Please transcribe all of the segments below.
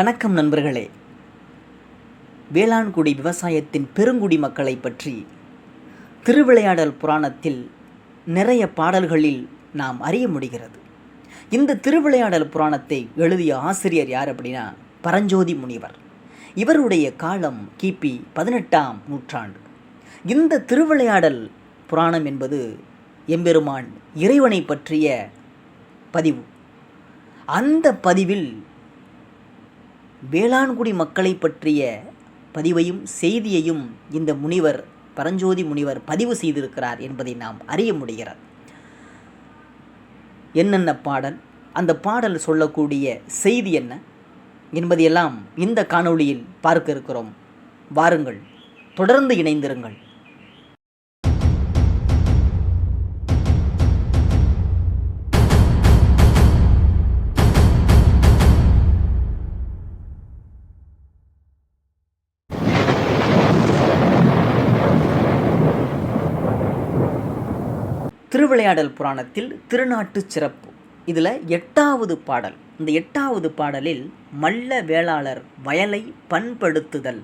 வணக்கம் நண்பர்களே. வேளாண்குடி விவசாயத்தின் பெருங்குடி மக்களை பற்றி திருவிளையாடல் புராணத்தில் நிறைய பாடல்களில் நாம் அறிய முடிகிறது. இந்த திருவிளையாடல் புராணத்தை எழுதிய ஆசிரியர் யார் அப்படின்னா பரஞ்சோதி முனிவர். இவருடைய காலம் கிபி பதினெட்டாம் நூற்றாண்டு. இந்த திருவிளையாடல் புராணம் என்பது எம்பெருமான் இறைவனை பற்றிய பதிவு. அந்த பதிவில் வேளாண்குடி மக்களை பற்றிய பதிவையும் செய்தியையும் இந்த முனிவர் பரஞ்சோதி முனிவர் பதிவு செய்திருக்கிறார் என்பதை நாம் அறிய முடிகிறது. என்னென்ன பாடல்? அந்த பாடல் சொல்லக்கூடிய செய்தி என்ன? என்பதையெல்லாம் இந்த காணொளியில் பார்க்க இருக்கிறோம். வாருங்கள் தொடர்ந்து இணைந்திருங்கள். திருவிளையாடல் புராணத்தில் திருநாட்டு சிறப்பு. இதில் எட்டாவது பாடல். இந்த எட்டாவது பாடலில் மல்ல வேளாளர் வயலை பண்படுத்துதல்.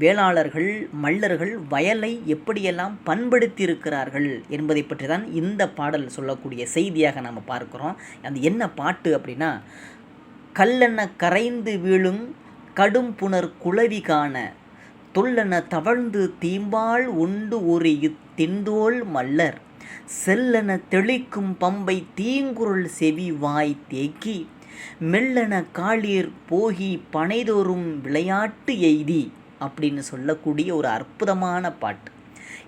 வேளாளர்கள் மல்லர்கள் வயலை எப்படியெல்லாம் பண்படுத்தியிருக்கிறார்கள் என்பதை பற்றி தான் இந்த பாடல் சொல்லக்கூடிய செய்தியாக நம்ம பார்க்குறோம். அந்த என்ன பாட்டு அப்படின்னா கல்லென கரைந்து வீழும் கடும் புனர் குளவி காண தொல்லென தவழ்ந்து தீம்பால் உண்டு ஒரு இத்திந்தோள் மல்லர். செல்லென தெளிக்கும் பம்பை தீங்குருள் செவி வாய் தேக்கி மெல்லென காளீர் போகி பனைதோறும் விளையாட்டு எய்தி அப்படின்னு சொல்லக்கூடிய ஒரு அற்புதமான பாட்டு.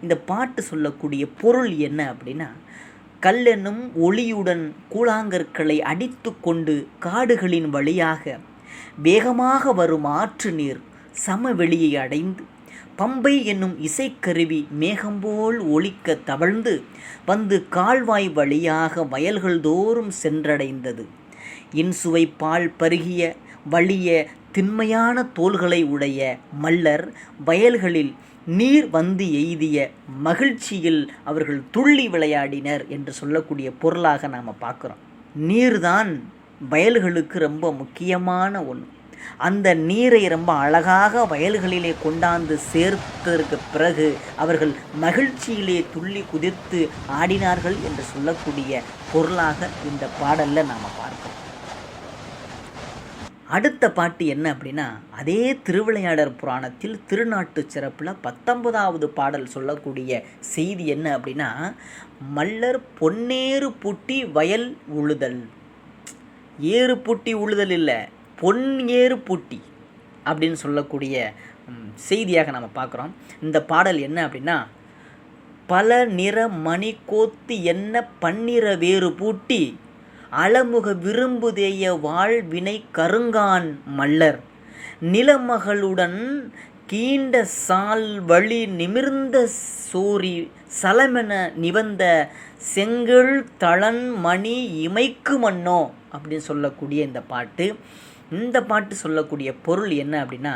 இந்த பாட்டு சொல்லக்கூடிய பொருள் என்ன அப்படின்னா கல்லெனும் ஒளியுடன் கூழாங்கற்களை அடித்து கொண்டு காடுகளின் வழியாக வேகமாக வரும் ஆற்று நீர் சமவெளியை அடைந்து பம்பை என்னும் இசைக்கருவி மேகம்போல் ஒழிக்க தவழ்ந்து வந்து கால்வாய் வழியாக வயல்கள் தோறும் சென்றடைந்தது இன்சுவை பால் பருகிய வலிய திண்மையான தோள்களை உடைய மல்லர் வயல்களில் நீர் வந்து எய்திய மகிழ்ச்சியில் அவர்கள் துள்ளி விளையாடினர் என்று சொல்லக்கூடிய பொருளாக நாம் பார்க்குறோம். நீர்தான் வயல்களுக்கு ரொம்ப முக்கியமான ஒன்று அந்த நீரை ரொம்ப அழகாக வயல்களிலே கொண்டாந்து சேர்த்ததற்கு பிறகு அவர்கள் மகிழ்ச்சியிலே துள்ளி குதிர்த்து ஆடினார்கள் என்று சொல்லக்கூடிய பொருளாக இந்த பாடலில் நாம் பார்க்கிறோம் அடுத்த பாட்டு என்ன அப்படின்னா அதே திருவிளையாடர் புராணத்தில் திருநாட்டு சிறப்பில் பத்தொன்பதாவது பாடல் சொல்லக்கூடிய செய்தி என்ன அப்படின்னா மல்லர் பொன்னேறு பூட்டி வயல் உழுதல். ஏறு பூட்டி உழுதல் இல்லை பொன் ஏறு பூட்டி அப்படின்னு சொல்லக்கூடிய செய்தியாக நம்ம பார்க்குறோம். இந்த பாடல் என்ன அப்படின்னா பல நிற மணி கோத்து என்ன பன்னிற வேறு பூட்டி அலமுக விரும்புதேய வாழ்வினை கருங்கான் மல்லர். நிலமகளுடன் கீண்ட சால் வழி நிமிர்ந்த சோரி சலமென நிவந்த செங்கல் தளன் மணி இமைக்கு மன்னோ அப்படின்னு சொல்லக்கூடிய இந்த பாட்டு. இந்த பாட்டு சொல்லக்கூடிய பொருள் என்ன அப்படின்னா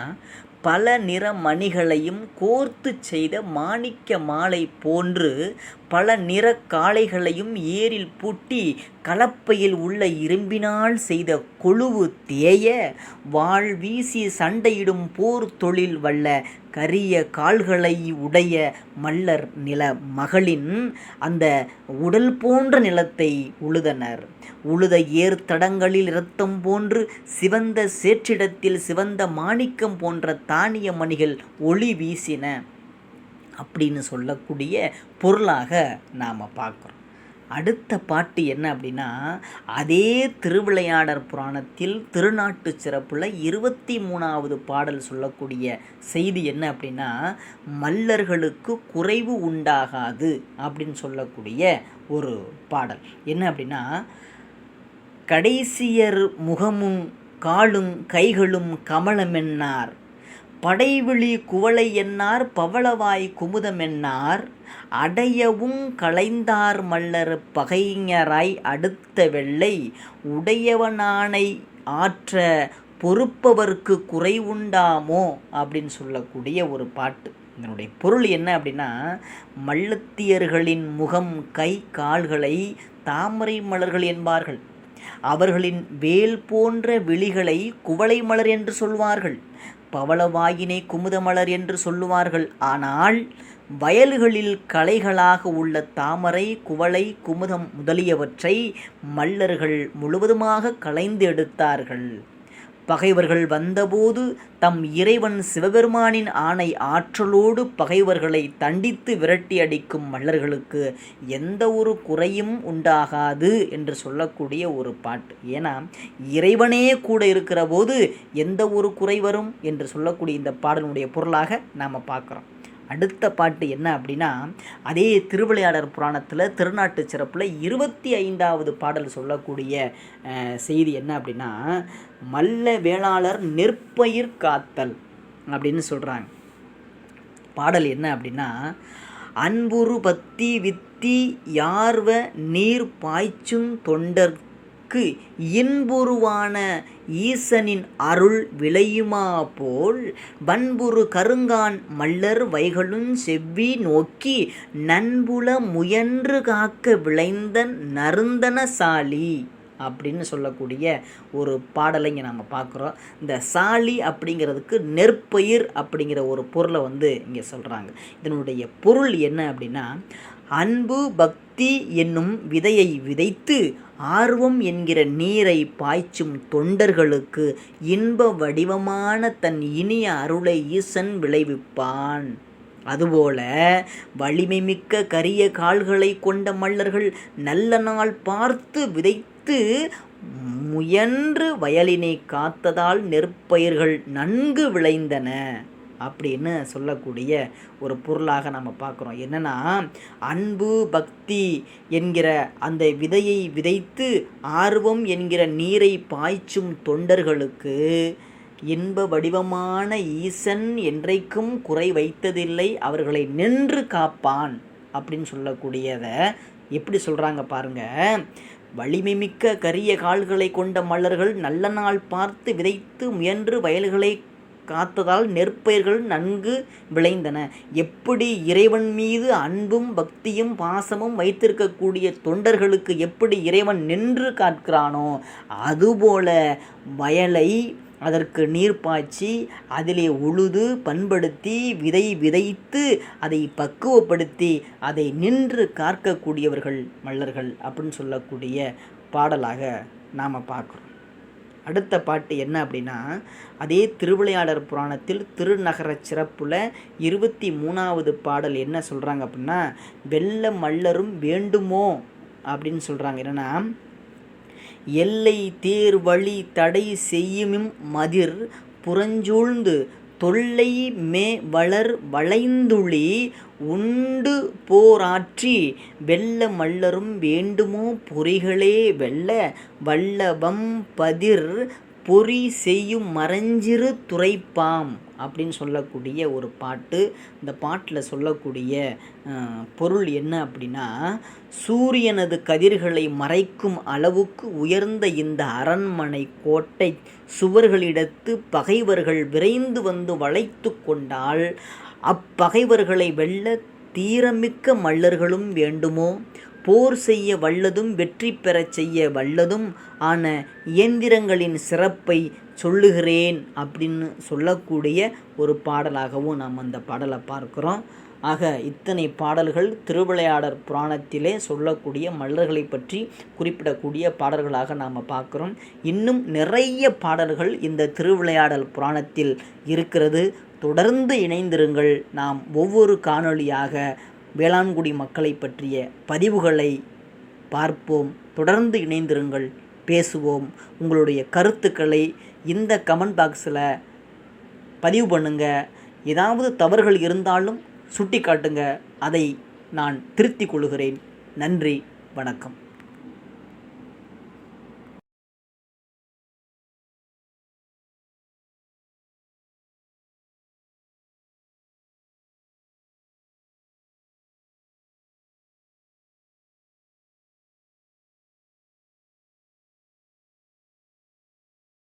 பல நிற மணிகளையும் கோர்த்து செய்த மாணிக்க மாலை போன்று பல நிற காளைகளையும் ஏரில் பூட்டி கலப்பையில் உள்ள இரும்பினால் செய்த கொழுவு தேய வாழ் வீசி சண்டையிடும் போர் தொழில் வல்ல கரிய கால்களை உடைய மல்லர் நில மகளின் அந்த உடல் போன்ற நிலத்தை உழுதனர். உழுத ஏர்த்தடங்களில் இரத்தம் போன்று சிவந்த சேற்றிடத்தில் சிவந்த மாணிக்கம் போன்ற தானிய மணிகள் ஒளி வீசின அப்படின்னு சொல்லக்கூடிய பொருளாக நாம் பார்க்குறோம். அடுத்த பாட்டு என்ன அப்படின்னா அதே திருவிளையாடர் புராணத்தில் திருநாட்டு சிறப்பில் இருபத்தி மூணாவது பாடல் சொல்லக்கூடிய செய்தி என்ன அப்படின்னா மல்லர்களுக்கு குறைவு உண்டாகாது அப்படின்னு சொல்லக்கூடிய ஒரு பாடல். என்ன அப்படின்னா கடைசியர் முகமும் காலும் கைகளும் கமலமென்னார். படைவிழி குவளை என்னார் பவளவாய் குமுதமென்னார் அடையவும் களைந்தார் மல்லர் பகைஞராய் அடுத்த வெள்ளை உடையவனானை ஆற்ற பொறுப்பவர்க்கு குறைவுண்டாமோ அப்படின்னு சொல்லக்கூடிய ஒரு பாட்டு. இதனுடைய பொருள் என்ன அப்படின்னா மல்லத்தியர்களின் முகம் கை கால்களை தாமரை மலர்கள் என்பார்கள். அவர்களின் வேல் போன்ற விழிகளை குவளை மலர் என்று சொல்வார்கள். பவளவாயினை குமுதமலர் என்று சொல்லுவார்கள். ஆனால் வயல்களில் களைகளாக உள்ள தாமரை குவளை குமுதம் முதலியவற்றை மல்லர்கள் முழுவதுமாக களைந்து எடுத்தார்கள். பகைவர்கள் வந்தபோது தம் இறைவன் சிவபெருமானின் ஆணை ஆற்றலோடு பகைவர்களை தண்டித்து விரட்டி அடிக்கும் மல்லர்களுக்கு எந்த ஒரு குறையும் உண்டாகாது என்று சொல்லக்கூடிய ஒரு பாட்டு. ஏன்னா இறைவனே கூட இருக்கிற போது எந்த ஒரு குறை வரும் என்று சொல்லக்கூடிய இந்த பாடலுடைய பொருளாக நாம் பார்க்குறோம். அடுத்த பாட்டு என்ன அப்படின்னா அதே திருவிளையாடர் புராணத்தில் திருநாட்டு சிறப்பில் இருபத்தி ஐந்தாவது பாடல் சொல்லக்கூடிய செய்தி என்ன அப்படின்னா மல்ல வேளாளர் நெற்பயிர் காத்தல் அப்படின்னு சொல்கிறாங்க பாடல் என்ன அப்படின்னா அன்புரு பத்தி வித்தி யார்வ நீர் பாய்ச்சும் தொண்டர்க்கு இன்புருவான ஈசனின் அருள் விளையுமா போல் வன்புரு கருங்கான் மல்லர் வைகளும் செவ்வி நோக்கி நண்புல முயன்று காக்க விளைந்த நருந்தனசாலி அப்படின்னு சொல்லக்கூடிய ஒரு பாடலை இங்கே நம்ம பார்க்குறோம். இந்த சாலி அப்படிங்கிறதுக்கு நெற்பயிர் அப்படிங்கிற ஒரு பொருளை வந்து இங்கே சொல்கிறாங்க இதனுடைய பொருள் என்ன அப்படின்னா அன்பு பக்தி என்னும் விதையை விதைத்து ஆர்வம் என்கிற நீரை பாய்ச்சும் தொண்டர்களுக்கு இன்ப வடிவமான தன் இனிய அருளை ஈசன் விளைவிப்பான். அதுபோல வலிமை மிக்க கரிய கால்களை கொண்ட மல்லர்கள் நல்ல நாள் பார்த்து விதைத்து முயன்று வயலினை காத்ததால் நெற்பயிர்கள் நன்கு விளைந்தன அப்படின்னு சொல்லக்கூடிய ஒரு பொருளாக நம்ம பார்க்குறோம். என்னென்னா அன்பு பக்தி என்கிற அந்த விதையை விதைத்து ஆர்வம் என்கிற நீரை பாய்ச்சும் தொண்டர்களுக்கு இன்ப வடிவமான ஈசன் என்றைக்கும் குறை வைத்ததில்லை அவர்களை நின்று காப்பான் அப்படின்னு சொல்லக்கூடியதை எப்படி சொல்கிறாங்க பாருங்கள் வலிமை மிக்க கரிய கால்களை கொண்ட மலர்கள் நல்ல நாள் பார்த்து விதைத்து முயன்று வயல்களை காத்ததால் நெற்பயிர்கள் நன்கு விளைந்தன. எப்படி இறைவன் மீது அன்பும் பக்தியும் பாசமும் வைத்திருக்கக்கூடிய தொண்டர்களுக்கு எப்படி இறைவன் நின்று காக்கிறானோ அதுபோல வயலை அதற்கு நீர் பாய்ச்சி அதிலே உழுது பண்படுத்தி விதை விதைத்து அதை பக்குவப்படுத்தி அதை நின்று காக்கக்கூடியவர்கள் மல்லர்கள் அப்படின்னு சொல்லக்கூடிய பாடலாக நாம் பார்க்குறோம். அடுத்த பாட்டு என்ன அப்படின்னா அதே திருவிளையாடர் புராணத்தில் திருநகர சிறப்பில் இருபத்தி மூணாவது பாடல் என்ன சொல்கிறாங்க அப்படின்னா வெள்ள மல்லரும் வேண்டுமோ? அப்படின்னு சொல்கிறாங்க என்னென்னா எல்லை தேர் வழி தடை செய்யுமிம் மதிர் புறஞ்சூழ்ந்து தொல்லை மே வளர் வளைந்துளி உண்டு போராற்றி வெல்ல மல்லரும் வேண்டுமோ பொறிகளே வெல்ல வல்லவம் பதிர் பொறி செய்யும் மறைஞ்சிறு துறைப்பாம் அப்படின்னு சொல்லக்கூடிய ஒரு பாட்டு. இந்த பாட்டில் சொல்லக்கூடிய பொருள் என்ன அப்படின்னா சூரியனது கதிர்களை மறைக்கும் அளவுக்கு உயர்ந்த இந்த அரண்மனை கோட்டை சுவர்களிடத்து பகைவர்கள் விரைந்து வந்து வளைத்து கொண்டால் அப்பகைவர்களை வெல்ல தீரமிக்க மல்லர்களும் வேண்டுமோ? போர் செய்ய வல்லதும் வெற்றி பெறச் செய்ய வல்லதும் ஆன இயந்திரங்களின் சிறப்பை சொல்லுகிறேன் அப்படின்னு சொல்லக்கூடிய ஒரு பாடலாகவும் நாம் அந்த பாடலை பார்க்குறோம். ஆக இத்தனை பாடல்கள் திருவிளையாடற் புராணத்திலே சொல்லக்கூடிய மல்லர்களை பற்றி குறிப்பிடக்கூடிய பாடல்களாக நாம் பார்க்குறோம். இன்னும் நிறைய பாடல்கள் இந்த திருவிளையாடல் புராணத்தில் இருக்கிறது. தொடர்ந்து இணைந்திருங்கள். நாம் ஒவ்வொரு காணொளியாக வேளாண்குடி மக்களை பற்றிய பதிவுகளை பார்ப்போம். தொடர்ந்து இணைந்திருங்கள் பேசுவோம். உங்களுடைய கருத்துக்களை இந்த கமெண்ட் பாக்ஸில் பதிவு பண்ணுங்கள் ஏதாவது தவறுகள் இருந்தாலும் சுட்டி காட்டுங்க அதை நான் திருத்திக் கொள்கிறேன். நன்றி வணக்கம்.